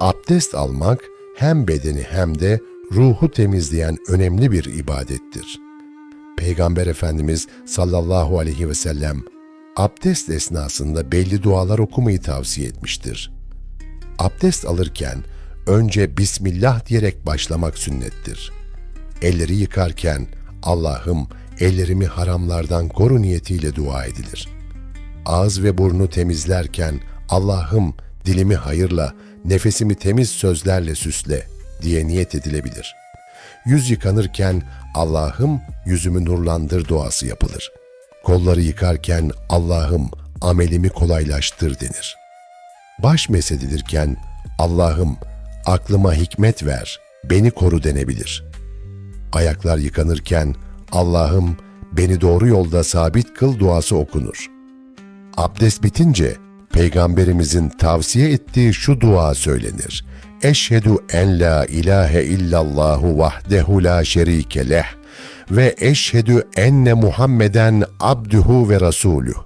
Abdest almak hem bedeni hem de ruhu temizleyen önemli bir ibadettir. Peygamber Efendimiz sallallahu aleyhi ve sellem abdest esnasında belli dualar okumayı tavsiye etmiştir. Abdest alırken önce Bismillah diyerek başlamak sünnettir. Elleri yıkarken Allah'ım ellerimi haramlardan koru niyetiyle dua edilir. Ağız ve burnu temizlerken Allah'ım dilimi hayırla, nefesimi temiz sözlerle süsle diye niyet edilebilir. Yüz yıkanırken Allah'ım yüzümü nurlandır duası yapılır. Kolları yıkarken Allah'ım amelimi kolaylaştır denir. Baş mesedilirken Allah'ım aklıma hikmet ver, beni koru denebilir. Ayaklar yıkanırken Allah'ım beni doğru yolda sabit kıl duası okunur. Abdest bitince Peygamberimizin tavsiye ettiği şu dua söylenir. Eşhedü en la ilahe illallahu vahdehu la şerike leh ve eşhedü enne Muhammeden abduhu ve rasuluh.